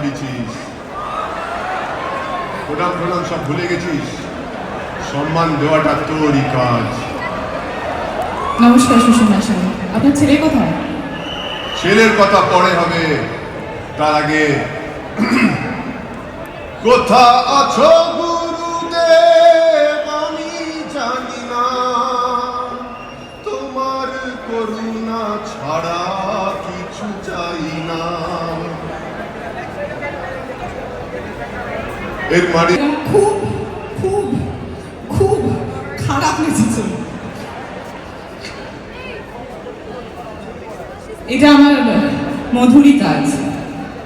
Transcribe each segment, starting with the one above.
ভাবিছিস প্রণাম প্রণাম সব ভুলে গেছিস? সম্মান দেওয়াটা তোরই কাজ। নমস্কার শ্বশুরমশাই আপনার ছেলে কোথায়? ছেলের কথা পরে হবে। তার আগে কোথা আছো এর মানে খুব খুব খুব খারাপ নেচেছে এটা আমার মধুরী কাজ।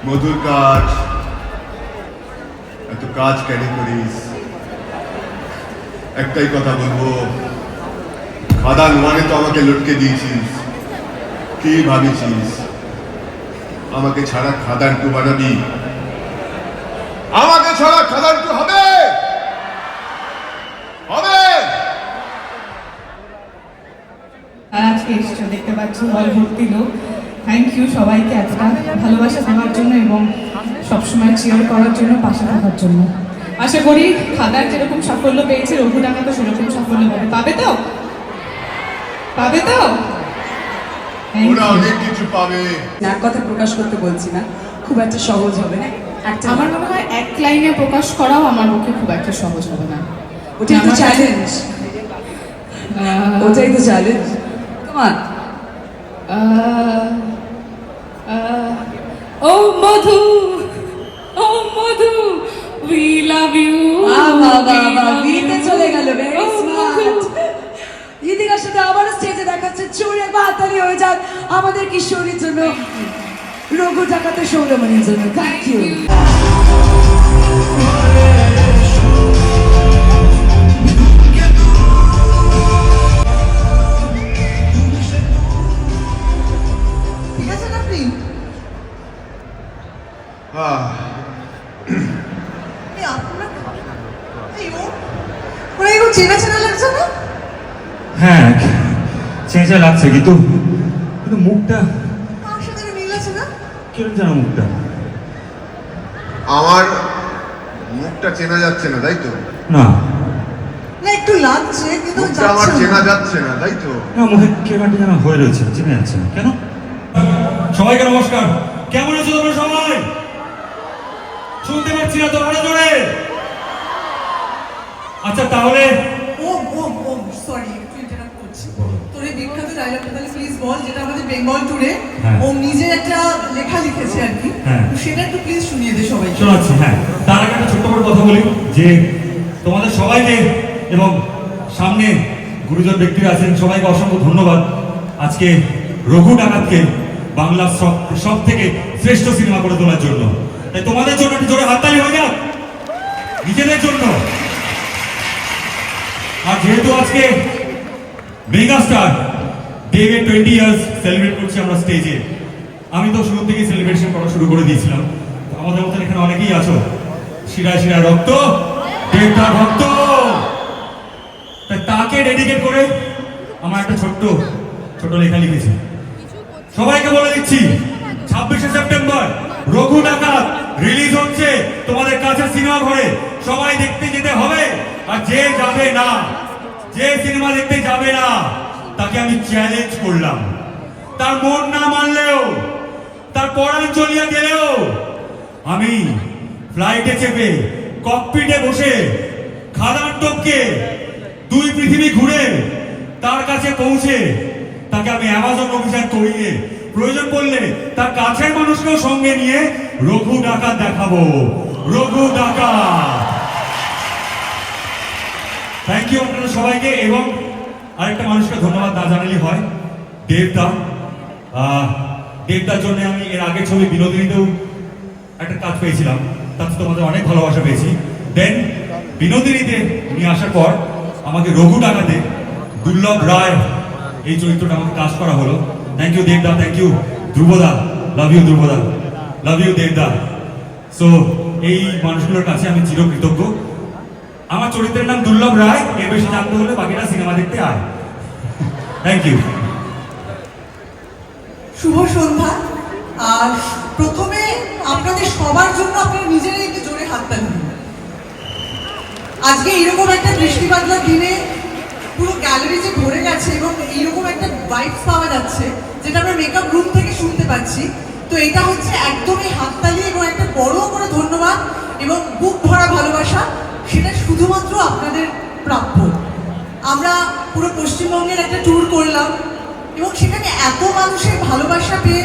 মধুর কাজ। এত কাজ কেন করিস? একটাই কথা বলব। খাদান মানে তো আমাকে লটকে দিয়েছিস। কি ভাবিছিস? আমাকে ছাড়া খাদান টু বানাবি? আমাকে ছাড়া টু হবে? হবে? আজকে এসছো দেখতে পাচ্ছ হল ভর্তি লোক। থ্যাংক ইউ সবাইকে এতটা ভালোবাসা দেওয়ার জন্য এবং সবসময় চিয়ার করার জন্য পাশে থাকার জন্য। আশা করি খাদার যেরকম সাফল্য পেয়েছে রঘু টাকা তো সেরকম সাফল্য পাবে। পাবে তো? পাবে তো? ওরা অনেক কিছু পাবে। এক কথা প্রকাশ করতে বলছি না খুব একটা সহজ হবে না। আমার মনে হয় এক লাইনে প্রকাশ করাও আমার পক্ষে খুব একটা সহজ হবে না। ওটাই তো চ্যালেঞ্জ ওটাই তো চ্যালেঞ্জ তোমার? ও মধু ও মধু উই লাভ ইউ বিয়েতে চলে গেল ইদিকার সাথে আবার স্টেজে দেখাচ্ছে চোরে বাতালি হয়ে যাক। আমাদের কিশোরীর জন্য রঘু ডাকাতে সৌরমণির জন্য থ্যাংক ইউ হ্যাঁ চেঁচা লাগছে কিন্তু কিন্তু মুখটা কার সাথে একটা মিল আছে না কিরম যেন মুখটা? আমার মুখটা চেনা যাচ্ছে না তাই তো? না। না একটু লাগছে কিন্তু মুখটা আমার চেনা যাচ্ছে না তাই তো? না মুখে কেবাটি যেন হয়ে রয়েছে চেনা যাচ্ছে না। কেন? সবাইকে নমস্কার। কেমন আছো তোমরা সবাই? শুনতে পাচ্ছি না তোমরা জোরে। আচ্ছা তাহলে ও ও ও সরি একটু ইন্টারাপ্ট করছি। তোর বিখ্যাত ডায়লগটা তাহলে প্লিজ বল যেটা আমাদের বেঙ্গল টুরে হ্যাঁ। ও নিজে একটা লেখা লিখেছে আর কি। হ্যাঁ। সেটা একটু প্লিজ শুনিয়ে দে সবাইকে। শোনাচ্ছি হ্যাঁ। তার আগে একটা ছোট্ট করে কথা বলি যে তোমাদের সবাইকে এবং সামনে গুরুজন ব্যক্তিরা আছেন সবাইকে অসংখ্য ধন্যবাদ। আজকে রঘু ডাকাতকে বাংলার সব সব থেকে শ্রেষ্ঠ সিনেমা করে তোলার জন্য। তাই তোমাদের জন্য একটু জোরে হাততালি হয়ে যাক। নিজেদের জন্য। আর যেহেতু আজকে মেগা ডেভের টোয়েন্টি ইয়ার্স সেলিব্রেট করছি আমরা স্টেজে আমি তো শুরু থেকেই সেলিব্রেশন করা শুরু করে দিয়েছিলাম। আমাদের মতন এখানে অনেকেই আছো। শিরায় শিরায় রক্ত দেবতা ভক্ত। তাকে ডেডিকেট করে? আমার একটা ছোট্ট, ছোট লেখা লিখেছি। সবাইকে বলে দিচ্ছি, ছাব্বিশে সেপ্টেম্বর, রঘু ডাকাত রিলিজ হচ্ছে তোমাদের কাছে সিনেমা ঘরে। সবাই দেখতে যেতে হবে, আর যে যাবে না, যে সিনেমা দেখতে যাবে না তাকে আমি চ্যালেঞ্জ করলাম। তার মন না মানলেও, তার পড়ান চলিয়া গেলেও, আমি ফ্লাইটে চেপে ককপিটে বসে খাদান টপকে, দুই পৃথিবী ঘুরে, তার কাছে পৌঁছে, তাকে আমি অ্যামাজন অভিযান করিয়ে, প্রয়োজন পড়লে তার কাছের মানুষকেও সঙ্গে নিয়ে রঘু ডাকা দেখাবো। রঘু ডাকা। থ্যাংক ইউ আপনাদের সবাইকে, এবং আরেকটা মানুষকে ধন্যবাদ না জানালে হয়। দেবদা দেবদার জন্য আমি এর আগের ছবি বিনোদিনীতেও একটা কাজ পেয়েছিলাম। তাতে তোমাদের অনেক ভালোবাসা পেয়েছি। দেন বিনোদিনীতে নিয়ে আসার পর আমাকে রঘু ডাকাতে দুর্লভ রায় এই চরিত্রটা আমাকে কাজ করা হলো। থ্যাংক ইউ দেবদা থ্যাংক ইউ ধ্রুবদা লাভ ইউ ধ্রুবদা লাভ ইউ দেবদা। সো এই মানুষগুলোর কাছে আমি চিরকৃতজ্ঞ। আমার চরিত্রের নাম দুর্লভ রায়, এর বেশি জানতে হলে বাকিটা সিনেমা দেখতে আয়। থ্যাংক ইউ শুভ সন্ধ্যা। আর প্রথমে আপনাদের সবার জন্য আপনারা নিজেরাই একটু জোরে হাততালি দিন আজকে এরকম একটা বৃষ্টি বাদলার দিনে পুরো গ্যালারি যে ভরে গেছে এবং এইরকম একটা ভাইবস পাওয়া যাচ্ছে, যেটা আমরা মেকআপ রুম থেকে শুনতে পাচ্ছি। তো এটা হচ্ছে একদমই হাততালি এবং একটা বড় করে ধন্যবাদ এবং বুক ভরা ভালোবাসা। সেটা শুধুমাত্র আপনাদের প্রাপ্য। আমরা পুরো পশ্চিমবঙ্গের একটা ট্যুর করলাম এবং সেখানে এত মানুষের ভালোবাসা পেয়ে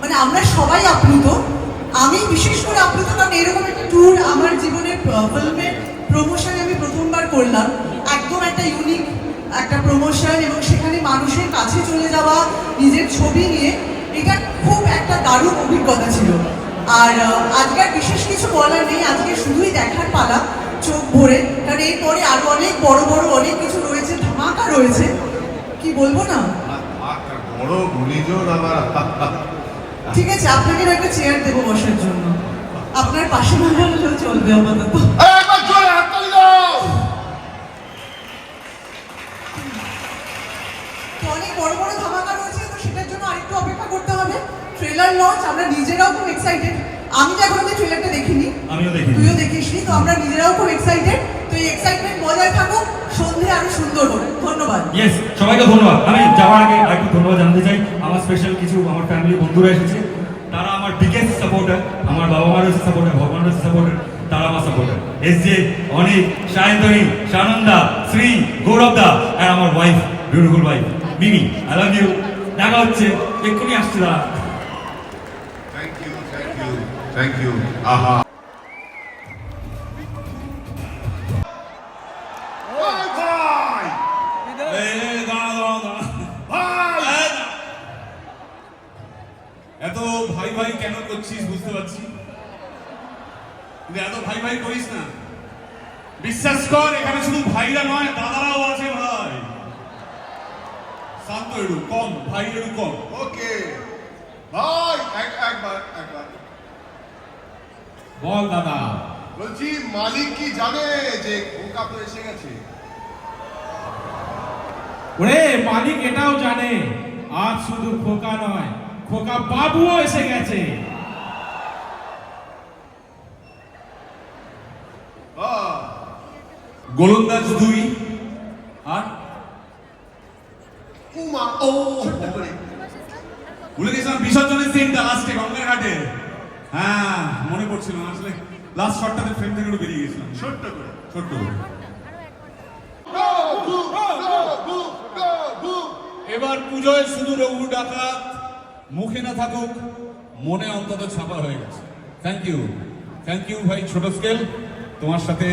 মানে আমরা সবাই আপ্লুত। আমি বিশেষ করে আপ্লুত কারণ এরকম একটা ট্যুর আমার জীবনের ফিল্মের প্রমোশনে আমি প্রথমবার করলাম। একদম একটা ইউনিক একটা প্রমোশন এবং সেখানে মানুষের কাছে চলে যাওয়া, নিজের ছবি নিয়ে, এটা খুব একটা দারুণ অভিজ্ঞতা ছিল। আর আজকে বিশেষ কিছু বলার নেই। আজকে শুধুই দেখার পালা। চোখ ভরে, কারণ এরপরে আরও অনেক, বড় বড় অনেক কিছু রয়েছে, ধামাকা রয়েছে। কি বলব না? ঠিক আছে, আপনাকে একটা চেয়ার দেবো বসার জন্য। আপনার পাশে না চলবে আপাতত। একবার জোরে হাততালি দাও তো অনেক বড় বড় ধামাকা রয়েছে, তো সেটার জন্য আরেকটু অপেক্ষা করতে হবে। ট্রেলার লঞ্চ আমরা নিজেরাও খুব এক্সাইটেড আমি তো এখন আমরা নিজেরাও খুব এক্সাইটেড তো এই এক্সাইটমেন্ট বজায় থাকুক সন্ধে আরও সুন্দর হোক ধন্যবাদ। ইয়েস সবাইকে ধন্যবাদ। আমি যাওয়ার আগে আরেকটু ধন্যবাদ জানাতে চাই। আমার স্পেশাল কিছু আমার ফ্যামিলি বন্ধুরা এসেছে। তারা আমার বিগেস্ট সাপোর্টার আমার বাবা মার হচ্ছে সাপোর্টার ভগবান হচ্ছে সাপোর্টার তারা আমার supporter S J Anik Sayantani Sananda Shri Gaurav দা আর আমার wife beautiful wife Mimi I love you দেখা হচ্ছে। এক্ষুনি আসছে দাঁড়া। Thank you thank you thank you আহা। ভাই করিস না। বিশ্বাস কর এখানে শুধু ভাইরা নয় দাদারাও আছে ভাই। শান্ত একটু কম ভাই একটু কম। ওকে। ভাই একবার একবার। বল দাদা। বলছি মালিক কি জানে যে খোকা তো এসে গেছে? ওরে মালিক এটাও জানে। আজ শুধু খোকা নয় খোকা বাবুও এসে গেছে আহ, গোলন্দাজ দুই আর? উমা ও। ভুলে গেছিলাম বিসর্জনের সিনটা লাস্টে গঙ্গার ঘাটে হ্যাঁ মনে পড়ছিল না আসলে লাস্ট শটটাতে ফ্রেম থেকে একটু বেরিয়ে গেছিলাম। ছোট্ট করে। ছোট্ট করে. এবার পুজোয় শুধু রঘু ডাকাত মুখে না থাকুক মনে অন্তত ছাপা হয়ে গেছে। থ্যাংক ইউ থ্যাংক ইউ ভাই ছোট স্কেল তোমার সাথে